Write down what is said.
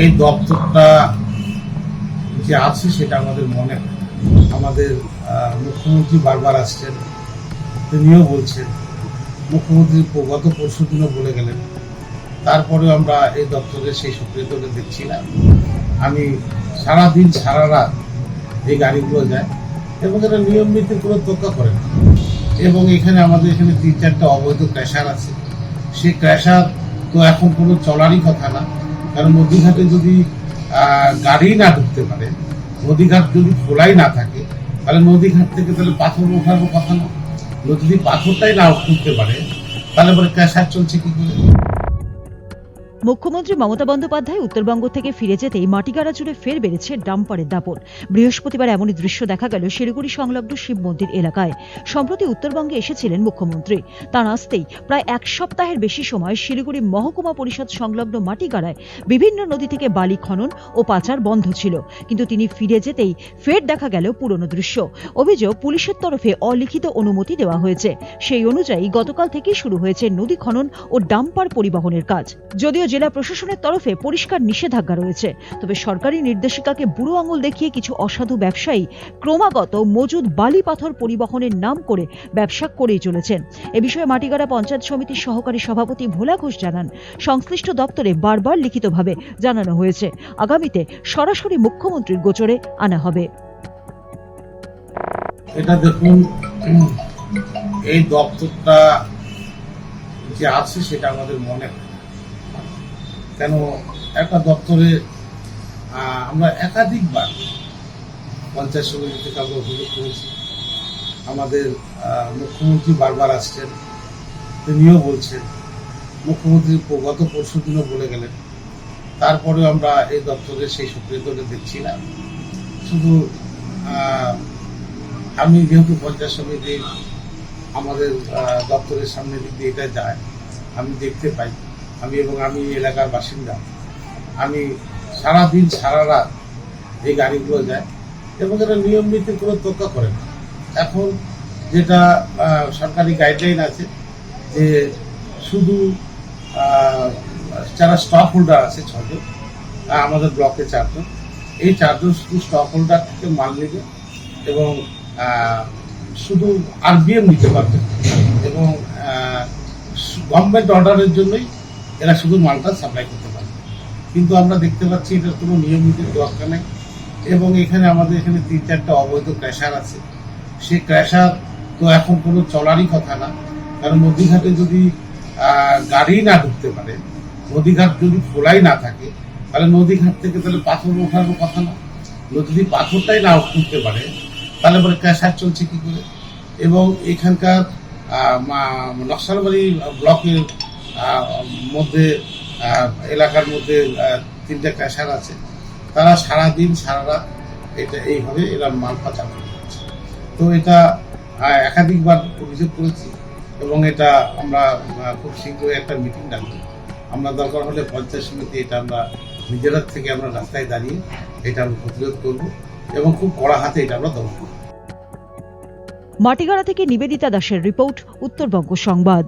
এই দপ্তরটা যে আছে সেটা আমাদের মনে আমাদের মুখ্যমন্ত্রী বারবার আসছেন, তিনিও বলছেন। মুখ্যমন্ত্রী গত পরশু দিনও বলে গেলেন। তারপরেও আমরা এই দপ্তরে সেই সক্রিয়তাকে দেখছি না। আমি সারাদিন সারা রাত এই গাড়িগুলো যায় এবং এরা নিয়ম নীতি কোনো তোকা করে না। এবং এখানে আমাদের এখানে তিন চারটা অবৈধ ক্র্যাশার আছে। সেই ক্র্যাশার তো এখন কোনো চলারই কথা না। কারণ নদীঘাটে যদি গাড়ি না ঢুকতে পারে, নদীঘাট যদি খোলাই না থাকে, তাহলে নদীঘাট থেকে তাহলে পাথর ওঠারও কথা না। যদি পাথরটাই না উঠতে পারে, তাহলে পরে ক্যাশার চলছে কি করে? মুখ্যমন্ত্রী মমতা বন্দ্যোপাধ্যায় উত্তরবঙ্গ থেকে ফিরে যেতেই মাটিগাড়া জুড়ে ফের বেড়েছে ডাম্পারের দাপট। বৃহস্পতিবার এমনই দৃশ্য দেখা গেল শিলিগুড়ি সংলগ্ন শিব মন্দির এলাকায়। সম্প্রতি উত্তরবঙ্গে এসেছিলেন মুখ্যমন্ত্রী। তাঁর আসতেই প্রায় এক সপ্তাহের বেশি সময় শিলিগুড়ি মহকুমা পরিষদ সংলগ্ন মাটিগাড়ায় বিভিন্ন নদী থেকে বালি খনন ও পাচার বন্ধ ছিল। কিন্তু তিনি ফিরে যেতেই ফের দেখা গেল পুরনো দৃশ্য। অভিযোগ পুলিশের তরফে অলিখিত অনুমতি দেওয়া হয়েছে। সেই অনুযায়ী গতকাল থেকেই শুরু হয়েছে নদী খনন ও ডাম্পার পরিবহনের কাজ। যদিও জেলা প্রশাসনের তরফে পরিষ্কার নিষেধাজ্ঞা রয়েছে। তবে সরকারি নির্দেশিকাকে বুড়ো আঙুল দেখিয়ে কিছু অসাধু ব্যবসায়ী ক্রমাগত মজুদ বালি পাথর পরিবহনের নাম করে ব্যবসা করেই চলেছেন। এ বিষয়ে মাটিগাড়া পঞ্চায়েত সমিতির সহকারী সভাপতি ভোলা ঘোষ জানান, সংশ্লিষ্ট দপ্তরে বারবার লিখিতভাবে জানানো হয়েছে। আগামীতে সরাসরি মুখ্যমন্ত্রীর গোচরে আনা হবে। এটা দেখুন, এই দপ্তরটা যে আছে সেটা আমাদের মনে হয়। কেন একটা দপ্তরে আমরা একাধিকবার পঞ্চায়েত সমিতি থেকে আমরা অভিযোগ করেছি। আমাদের মুখ্যমন্ত্রী বারবার আসছেন, তিনিও বলছেন, মুখ্যমন্ত্রী গত পরশু দিনও বলে গেলেন, তারপরেও আমরা এই দপ্তরে সেই সক্রিয়তাকে দেখছি না শুধু আমি যেহেতু পঞ্চায়েত সমিতি আমাদের দপ্তরের সামনে দিক দিয়ে এটা যায়, আমি দেখতে পাই। আমি এবং আমি এলাকার বাসিন্দা। আমি সারাদিন সারা রাত এই গাড়িগুলো যায় এবং এরা নিয়ম নীতি কোনো তোকা করে না। এখন যেটা সরকারি গাইডলাইন আছে যে শুধু যারা স্টক হোল্ডার আছে ছজন আমাদের ব্লকে চারজন, এই চারজন শুধু স্টক হোল্ডার থেকে মাল নেবে এবং শুধু আরবিএম নিতে পারবে এবং গভর্নমেন্ট অর্ডারের জন্যই এরা শুধু মালটা সাপ্লাই করতে পারবে কিন্তু আমরা দেখতে পাচ্ছি এটার কোনো নিয়মিত দরকার নেই। এবং এখানে আমাদের এখানে তিন চারটা অবৈধ ক্র্যাশার আছে। সেই ক্র্যাশার তো এখন কোনো চলারই কথা না। কারণ নদীঘাটে যদি গাড়ি না ঢুকতে পারে, নদীঘাট যদি খোলাই না থাকে, তাহলে নদীঘাট থেকে তাহলে পাথর ওঠানোর কথা না। যদি পাথরটাই না উঠতে পারে, তাহলে পরে ক্যাশার চলছে কি করে? এবং এখানকার নকশালবাড়ি ব্লকের মধ্যে এলাকার মধ্যে তিনটা ক্যাশার আছে। তারা সারাদিন সারা রাত এটা এইভাবে এরা মাল পাচার করে তো এটা একাধিকবার অভিযোগ করেছি এবং এটা আমরা খুব শীঘ্রই একটা মিটিং ডাকবো। আমরা দরকার হলে পঞ্চায়েত সমিতি এটা আমরা নিজেরা থেকে আমরা রাস্তায় দাঁড়িয়ে এটা আমরা প্রতিরোধ করব এবং খুব কড়া হাতে এটা আমরা দমন করব। মাটিগাড়া থেকে নিবেদিতা দাসের রিপোর্ট, উত্তরবঙ্গ সংবাদ।